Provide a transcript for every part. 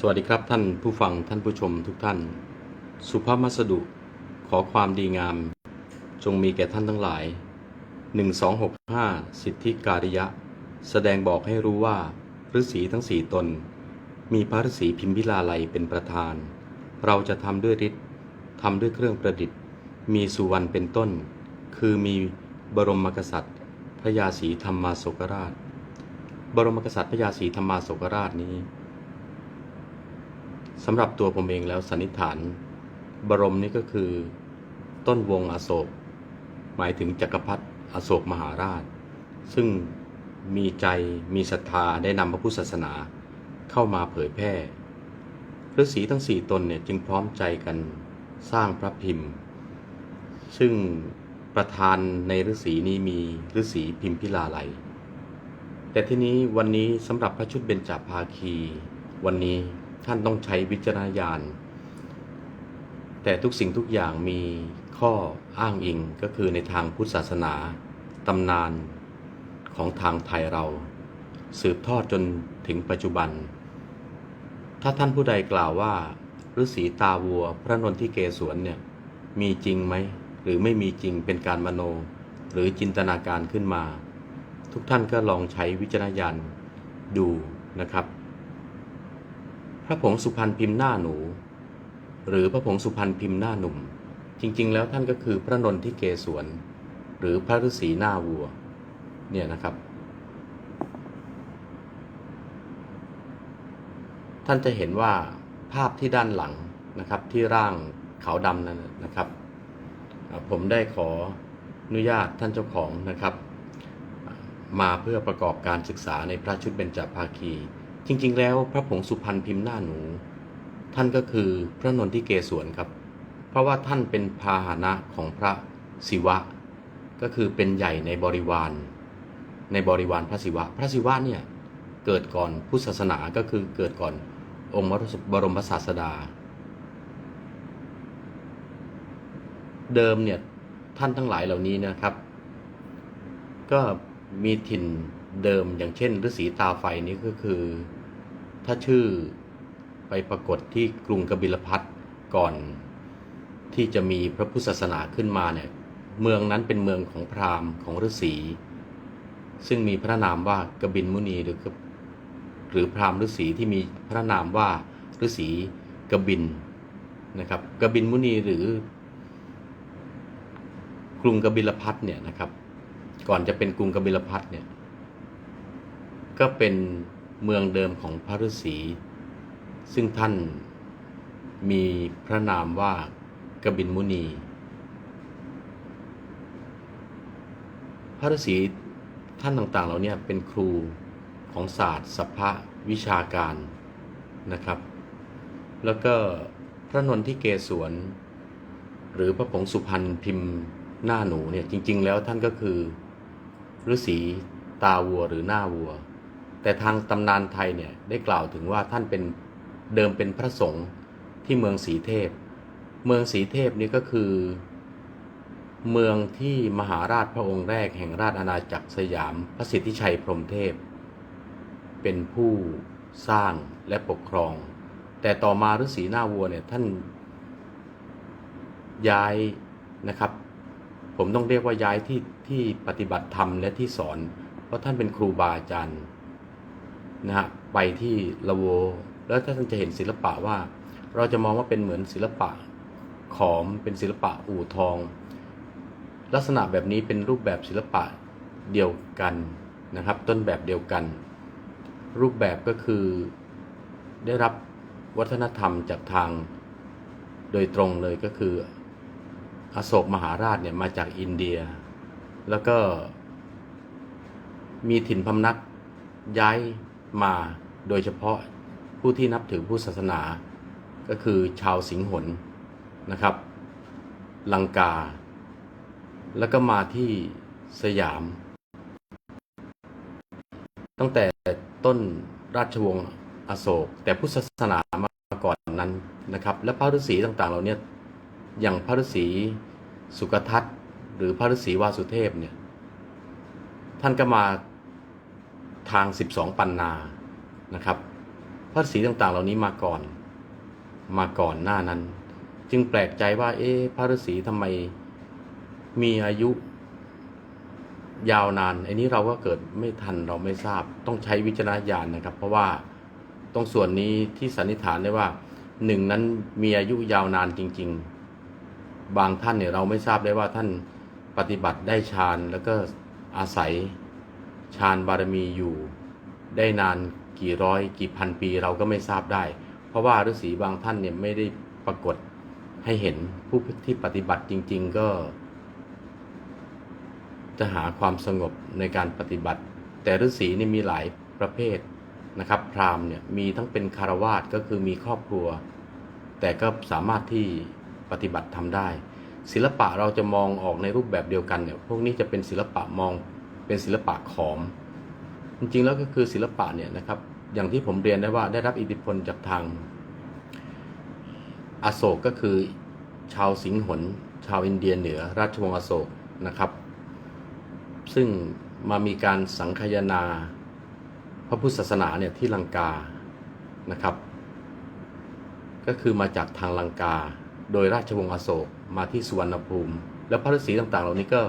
สวัสดีครับท่านผู้ฟังท่านผู้ชมทุกท่าน สุภาพมัสดุขอความดีงาม จงมีแก่ท่านทั้งหลาย 1265 สิทธิการิยะ แสดงบอกให้รู้ว่าฤาษีทั้งสี่ตน มีพระฤาษีพิมพิลาไลยเป็นประธาน เราจะทำด้วยฤทธิ์ทำด้วยเครื่องประดิษฐ์ มีสุวรรณเป็นต้น คือมีบรมกษัตริย์ พระยาศรีธรรมาโศกราช บรมกษัตริย์พระยาศรีธรรมาโศกราชนี้ สำหรับตัวผมเองแล้วสันนิษฐาน บรมนี่ก็คือ ต้นวงอโศก หมายถึงจักรพรรดิอโศกมหาราช ซึ่งมีใจมีศรัทธาได้นำพระพุทธศาสนาเข้ามาเผยแพร่ฤาษีทั้งสี่ตนเนี่ยจึงพร้อมใจกันสร้างพระพิมพ์ ซึ่งประธานในฤาษีนี้มีฤาษีพิมพิลาไลแต่ที่นี้วันนี้สำหรับพระชุดเบญจภาคี วันนี้ ท่านต้องใช้วิจารณญาณ แต่ทุกสิ่งทุกอย่างมีข้ออ้างอิงก็คือในทางพุทธศาสนาตำนานของทางไทยเรา สืบทอดจนถึงปัจจุบัน ถ้าท่านผู้ใดกล่าวว่าฤาษีตาวัวพระนนทิเกศวนเนี่ยมีจริงไหม หรือไม่มีจริงเป็นการมโน หรือจินตนาการขึ้นมา ทุกท่านก็ลองใช้วิจารณญาณดูนะครับ พระผงสุพรรณพิมพ์หน้าหนู หรือพระผงสุพรรณพิมพ์หน้าหนุ่ม จริง ๆ แล้วท่านก็คือพระนนทิเกศวนหรือพระฤาษีหน้าวัว เนี่ยนะครับ ท่านจะเห็นว่าภาพที่ด้านหลังนะครับที่ร่างขาวดำนั้นนะครับ ผมได้ขออนุญาตท่านเจ้าของนะครับ มาเพื่อประกอบการศึกษาในพระชุดเบญจภาคี จริงๆ แล้วพระผงสุพรรณพิมพ์หน้าหนู ท่านก็คือพระนนทิเกศวนครับ เพราะว่าท่านเป็นพาหนะของพระศิวะ ก็คือเป็นใหญ่ในบริวาร ในบริวารพระศิวะ พระศิวะเนี่ยเกิดก่อนพุทธศาสนาก็คือเกิดก่อนองค์บรมศาสดา เดิมเนี่ยท่านทั้งหลายเหล่านี้นะครับ ก็มีถิ่นเดิมอย่างเช่นฤาษีตาไฟนี้ก็คือ ถ้าชื่อไปปรากฏที่กรุงกบิลพัทก่อนที่จะมีพระพุทธศาสนาขึ้นมาเนี่ยเมืองนั้นเป็นเมืองของพราหมณ์ของฤาษีซึ่งมีพระนามว่ากบินมุนีหรือหรือพราหมณ์ฤาษีที่มีพระนามว่าฤาษีกบินนะครับกบินมุนีหรือกรุงกบิลพัทเนี่ยนะครับ ก่อนจะเป็นกรุงกบิลพัทเนี่ยก็เป็น เมืองเดิมของพระฤาษีซึ่งท่านมีพระนามว่ากบินมุนี พระฤาษีท่านต่างๆเหล่านี้เป็นครูของศาสตร์สัพพะวิชาการนะครับ แล้วก็พระนนทิเกศวนหรือพระผงสุพรรณพิมพ์หน้าหนูเนี่ยจริง ๆ แล้วท่านก็คือฤาษีตาวัวหรือหน้าวัว แต่ทางตำนานไทยเนี่ยได้กล่าวถึงว่าท่านเป็นเดิมเป็นพระสงฆ์ที่เมืองสีเทพ เมืองสีเทพนี่ก็คือ เมืองที่มหาราชพระองค์แรกแห่งราชอาณาจักรสยาม พระสิทธิชัยพรหมเทพ เป็นผู้สร้างและปกครอง แต่ต่อมาฤาษีหน้าวัวเนี่ยท่านย้ายนะครับ ผมต้องเรียกว่าย้ายที่ที่ปฏิบัติธรรมและที่สอน เพราะท่านเป็นครูบาอาจารย์ นะฮะไปที่ละโว แล้วท่านจะเห็นศิลปะว่า เราจะมองว่าเป็นเหมือนศิลปะขอมเป็นศิลปะอู่ทอง ลักษณะแบบนี้เป็นรูปแบบศิลปะเดียวกันนะครับ ต้นแบบเดียวกัน รูปแบบก็คือได้รับวัฒนธรรมจากทางโดยตรงเลยก็คืออโศกมหาราชเนี่ยมาจากอินเดีย แล้วก็มีถิ่นพำนักย้าย มาโดยเฉพาะผู้ที่นับถือผู้ศาสนา ก็คือชาวสิงหนนะครับ ลังกา แล้วก็มาที่สยาม ตั้งแต่ต้นราชวงศ์อโศก แต่พุทธศาสนามาก่อนนั้นนะครับ และพระฤาษีต่างๆเหล่านี้อย่างพระฤาษีสุกทัตหรือพระฤาษีวาสุเทพเนี่ยท่านก็มา ทาง 12 ปันนานะครับพระฤาษีต่างๆ เหล่านี้มาก่อน มาก่อนหน้านั้น จึงแปลกใจว่า เอ๊ะพระฤาษีทำไมมีอายุยาวนานไอ้นี้เราก็เกิดไม่ทันเราไม่ทราบ ต้องใช้วิจารณญาณนะครับ เพราะว่าตรงส่วนนี้ที่สันนิษฐานได้ว่าหนึ่งนั้นมีอายุยาวนานจริง ๆ บางท่านเนี่ยเราไม่ทราบได้ว่าท่านปฏิบัติได้ฌานแล้วก็อาศัย ฌานบารมีอยู่ ได้นานกี่ร้อยกี่พันปีเราก็ไม่ทราบได้ เพราะว่าฤาษีบางท่านเนี่ยไม่ได้ปรากฏให้เห็นผู้ที่ปฏิบัติจริง ๆ ก็ จะหาความสงบในการปฏิบัติ แต่ฤาษีนี่มีหลายประเภทนะครับ พราหมณ์เนี่ยมีทั้งเป็นคารวาสก็คือมีครอบครัว แต่ก็สามารถที่ปฏิบัติทำได้ ศิลปะเราจะมองออกในรูปแบบเดียวกันเนี่ยพวกนี้จะเป็นศิลปะมอง เป็นศิลปะขอม จริงๆแล้วก็คือศิลปะเนี่ยนะครับ อย่างที่ผมเรียนได้ว่าได้รับอิทธิพลจากทางอโศกก็คือชาวสิงห์หนชาวอินเดียเหนือ ราชวงศ์อโศกนะครับ ซึ่งมามีการสังคายนาพระพุทธศาสนาเนี่ยที่ลังกานะครับ ก็คือมาจากทางลังกา โดยราชวงศ์อโศกมาที่สุวรรณภูมิ แล้วพระฤาษีต่างๆ เหล่านี้ก็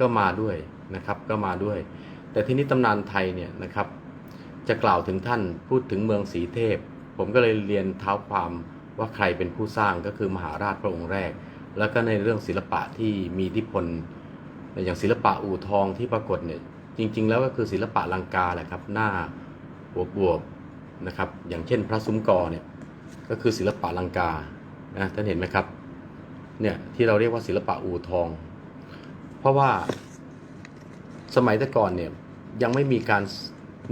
ก็มาด้วย นะครับก็มาด้วย แต่ที่นี้ตำนานไทยเนี่ยนะครับ จะกล่าวถึงท่านพูดถึงเมืองศรีเทพ ผมก็เลยเรียนเท้าความว่าใครเป็นผู้สร้างก็คือมหาราชพระองค์แรก แล้วก็ในเรื่องศิลปะที่มีอิทธิพลอย่างศิลปะอู่ทองที่ปรากฏเนี่ยจริง ๆ แล้วก็คือศิลปะลังกาแหละครับหน้าบวบวบๆนะครับอย่างเช่นพระซุ้มกอเนี่ยก็คือศิลปะลังกานะท่านเห็นไหมครับเนี่ยที่เราเรียกว่าศิลปะอู่ทอง เพราะว่า สมัยแต่ก่อนเนี่ยยังไม่มีการ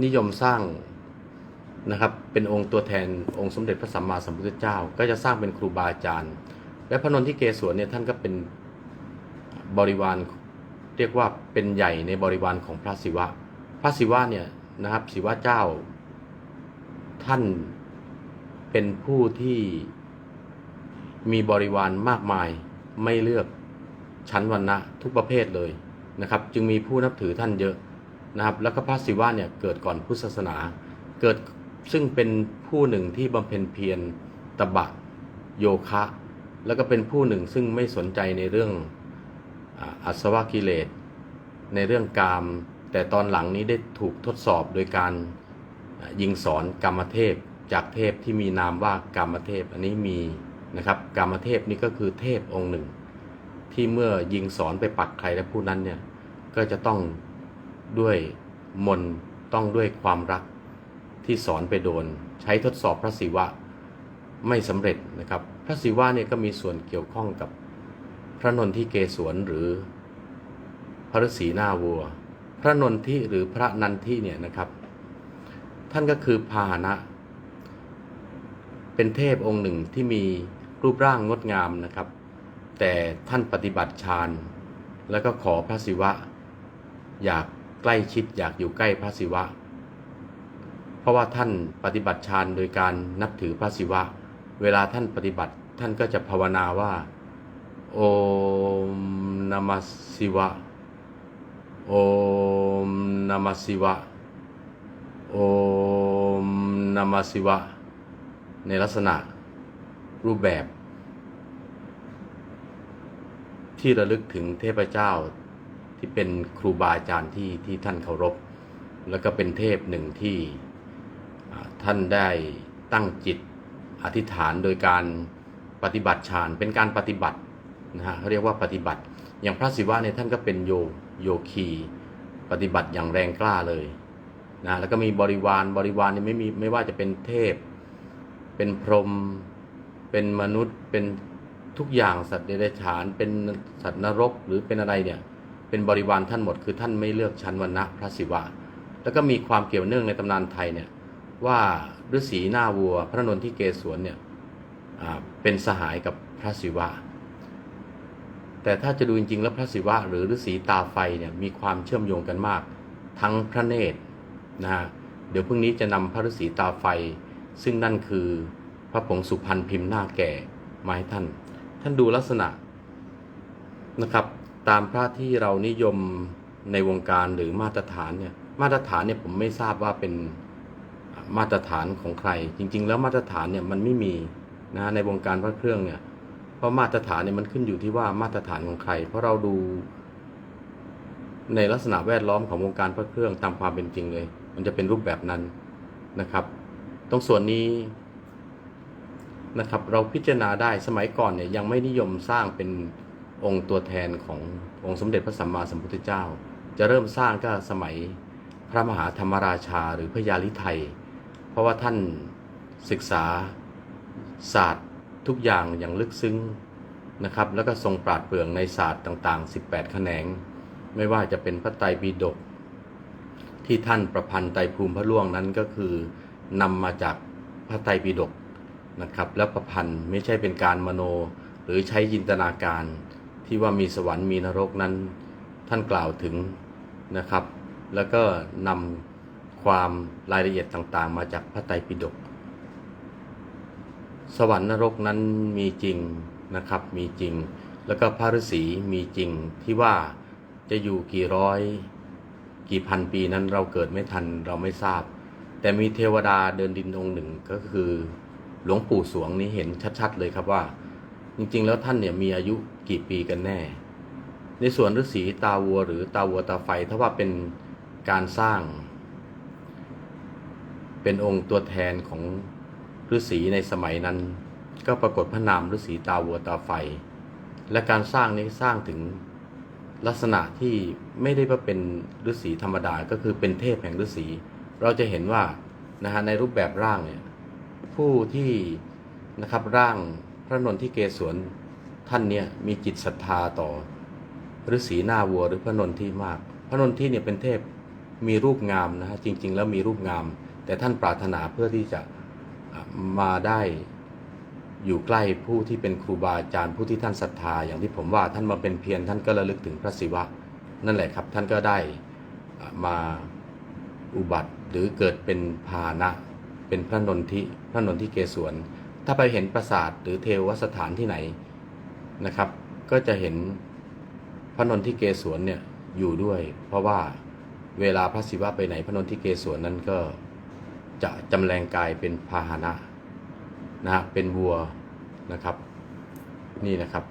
นิยมสร้างนะครับเป็นองค์ตัวแทนองค์สมเด็จพระสัมมาสัมพุทธเจ้า ก็จะสร้างเป็นครูบาอาจารย์ และพระนนทิเกศวรเนี่ยท่านก็เป็นบริวารเรียกว่าเป็นใหญ่ในบริวารของพระศิวะ พระศิวะเนี่ยนะครับศิวะเจ้า ท่านเป็นผู้ที่มีบริวารมากมายไม่เลือกชั้นวรรณะทุกประเภทเลย นะครับจึงมีผู้นับถือท่านเยอะนะครับแล้วก็พระศิวะเนี่ยเกิดก่อนพุทธศาสนา เกิดซึ่งเป็นผู้หนึ่งที่บำเพ็ญเพียรตบะโยคะ แล้วก็เป็นผู้หนึ่งซึ่งไม่สนใจในเรื่องอ่าอาสวกิเลส ในเรื่องกาม แต่ตอนหลังนี้ได้ถูกทดสอบโดยการยิงสอนกรรมเทพจากเทพที่มีนามว่ากรรมเทพอันนี้มีนะครับกรรมเทพนี่ก็คือเทพองค์หนึ่ง ที่เมื่อยิงสอนไปปักใครและผู้นั้นเนี่ยก็จะต้องด้วยมนต์ต้องด้วยความรักที่สอนไปโดน ใช้ทดสอบพระศิวะไม่สำเร็จนะครับ พระศิวะเนี่ยก็มีส่วนเกี่ยวข้องกับพระนนทิเกศวรหรือพระฤาษีหน้าวัว พระนนทิหรือพระนันทิเนี่ยนะครับ ท่านก็คือพาหนะ เป็นเทพองค์หนึ่งที่มีรูปร่างงดงามนะครับ แต่ท่านปฏิบัติฌานแล้วก็ขอพระศิวะ อยากใกล้ชิดอยากอยู่ใกล้พระศิวะ เพราะว่าท่านปฏิบัติฌานโดยการนับถือพระศิวะ เวลาท่านปฏิบัติท่านก็จะภาวนาว่า โอมนามัสสิวะ โอมนามัสสิวะ โอมนามัสสิวะ ในลักษณะรูปแบบ ที่ระลึกถึงเทพเจ้าที่เป็นครูบาอาจารย์ที่ที่ท่านเคารพ แล้วก็เป็นเทพหนึ่งที่ท่านได้ตั้งจิตอธิษฐานโดยการปฏิบัติฌานเป็นการปฏิบัตินะฮะเขาเรียกว่าปฏิบัติ อย่างพระศิวะเนี่ยท่านก็เป็นโยโยคีปฏิบัติอย่างแรงกล้าเลยนะแล้วก็มีบริวารบริวารเนี่ยไม่มีไม่ว่าจะเป็นเทพ เป็นพรหมเป็นมนุษย์เป็น ทุกอย่างสัตว์เดรัจฉานเป็นสัตว์นรกหรือเป็นอะไรเนี่ยเป็นบริวารท่านหมดคือท่านไม่เลือกชั้นวรรณะพระศิวะ แล้วก็มีความเกี่ยวเนื่องในตำนานไทยเนี่ยว่าฤาษีหน้าวัว พระนนทิเกศวรเนี่ยเป็นสหายกับพระศิวะ แต่ถ้าจะดูจริงๆแล้วพระศิวะ หรือฤาษีตาไฟเนี่ยมีความเชื่อมโยงกันมาก ทั้งพระเนตรนะฮะเดี๋ยวพรุ่งนี้จะนำพระฤาษีตาไฟ ซึ่งนั่นคือพระผงสุพรรณพิมพ์หน้าแก่มาให้ท่าน ท่านดูลักษณะนะครับ ตามพระที่เรานิยมในวงการหรือมาตรฐานเนี่ยมาตรฐานเนี่ยผมไม่ทราบว่าเป็นมาตรฐานของใคร จริง ๆ แล้วมาตรฐานเนี่ยมันไม่มีนะในวงการพระเครื่องเนี่ยเพราะมาตรฐานเนี่ยมันขึ้นอยู่ที่ว่ามาตรฐานของใคร เพราะเราดู ในลักษณะแวดล้อมของวงการพระเครื่องตามความเป็นจริงเลย มันจะเป็นรูปแบบนั้นนะครับ ตรงส่วนนี้ นะครับ เราพิจารณาได้สมัยก่อนเนี่ยยังไม่นิยมสร้างเป็นองค์ตัวแทนขององค์สมเด็จพระสัมมาสัมพุทธเจ้า จะเริ่มสร้างก็สมัยพระมหาธรรมราชาหรือพระยาลิไทย เพราะว่าท่านศึกษาศาสตร์ทุกอย่างอย่างลึกซึ้งนะครับ แล้วก็ทรงปราดเปรื่อง ในศาสตร์ต่างๆ 18 แขนง ไม่ว่าจะเป็นพระไตรปิฎกที่ท่านประพันธ์ไตรภูมิพระล่วงนั้นก็คือนำมาจากพระไตรปิฎก นะครับแล้วประพันธ์ไม่ใช่เป็นการมโน หรือใช้จินตนาการที่ว่ามีสวรรค์มีนรกนั้นท่านกล่าวถึงนะครับ แล้วก็นำความรายละเอียดต่างๆ มาจากพระไตรปิฎกสวรรค์นรกนั้นมีจริงนะครับมีจริง แล้วก็พระฤาษีมีจริงที่ว่าจะอยู่กี่ร้อย กี่พันปีนั้นเราเกิดไม่ทันเราไม่ทราบ แต่มีเทวดาเดินดินองค์หนึ่งก็คือ หลวงปู่สวงนี้เห็นชัดๆเลยครับว่า จริงๆ แล้วท่านเนี่ยมีอายุกี่ปีกันแน่ ในส่วนฤาษีตาวัว หรือตาวัวตาไฟถ้าว่าเป็นการสร้าง เป็นองค์ตัวแทนของฤาษีในสมัยนั้น ก็ปรากฏพระนามฤาษีตาวัวตาไฟ และการสร้างนี้สร้างถึงลักษณะที่ไม่ได้ว่าเป็นฤาษีธรรมดาก็คือเป็นเทพแห่งฤาษีเราจะเห็นว่านะฮะในรูปแบบร่างเนี่ย ผู้ที่นะครับร่างพระนนทิเกศวรท่านเนี่ยมีจิตศรัทธาต่อฤาษีหน้าวัวหรือพระนนทีมาก พระนนทีเนี่ยเป็นเทพมีรูปงามนะฮะจริง ๆ แล้วมีรูปงาม แต่ท่านปรารถนาเพื่อที่จะมาได้อยู่ใกล้ผู้ที่เป็นครูบาอาจารย์ผู้ที่ท่านศรัทธา อย่างที่ผมว่าท่านมาเป็นเพียรท่านก็ระลึกถึงพระศิวะ นั่นแหละครับท่านก็ได้มาอุบัติหรือเกิดเป็นพาหนะ เป็นพระนนทิพระนนทิเกศวรถ้าไปเห็นปราสาทหรือเทวสถานที่ไหนนะครับ ก็จะเห็นพระนนทิเกศวรเนี่ยอยู่ด้วย เพราะว่าเวลาพระศิวะไปไหนพระนนทิเกศวรนั้นก็จะจำแรงกายเป็นพาหนะนะฮะเป็นวัวนะครับ นี่นะครับ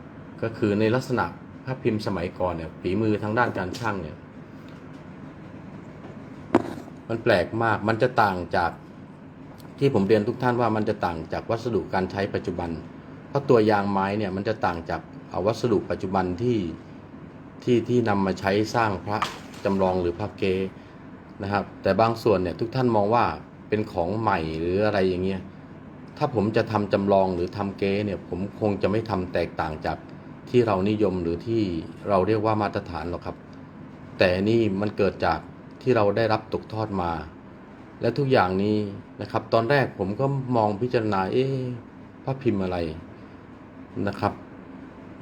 ก็คือในลักษณะพระพิมพ์สมัยก่อนเนี่ยฝีมือทางด้านการช่างเนี่ยมันแปลกมากมันจะต่างจาก ที่ผมเรียนทุกท่านว่ามันจะต่างจากวัสดุการใช้ปัจจุบัน เพราะตัวยางไม้เนี่ยมันจะต่างจากเอาวัสดุปัจจุบันที่ที่ที่นำมาใช้สร้างพระจำลองหรือพระเกนะครับ แต่บางส่วนเนี่ยทุกท่านมองว่าเป็นของใหม่หรืออะไรอย่างเงี้ยถ้าผมจะทำจำลองหรือทำเก๊เนี่ยผมคงจะไม่ทำแตกต่างจากที่เรานิยมหรือที่เราเรียกว่ามาตรฐานหรอกครับ แต่นี่มันเกิดจากที่เราได้รับตกทอดมา และทุกอย่างนี้นะครับ ตอนแรกผมก็มองพิจารณาเอ๊ะพระพิมพ์อะไรนะครับ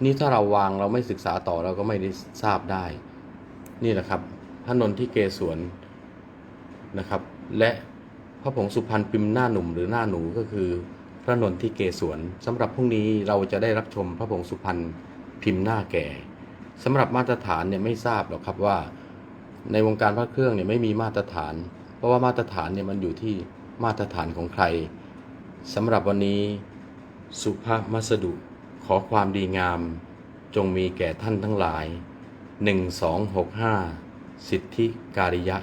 นี่ถ้าเราวางเราไม่ศึกษาต่อเราก็ไม่ได้ทราบได้ นี่แหละครับพระนนทิเกศวรนะครับ และพระผงสุพรรณพิมพ์หน้าหนุ่มหรือหน้าหนูก็คือพระนนทิเกศวรสำหรับพรุ่งนี้เราจะได้รับชมพระผงสุพรรณพิมพ์หน้าแก่สำหรับมาตรฐานเนี่ยไม่ทราบหรอกครับว่า ในวงการพระเครื่องเนี่ยไม่มีมาตรฐาน ราะว่ามาตรฐานเนี่ยมันอยู่ที่มาตรฐานของใครสำหรับวันนี้ สุภาพมัสดุขอความดีงาม จงมีแก่ท่านทั้งหลาย 1265 สิทธิการิยะ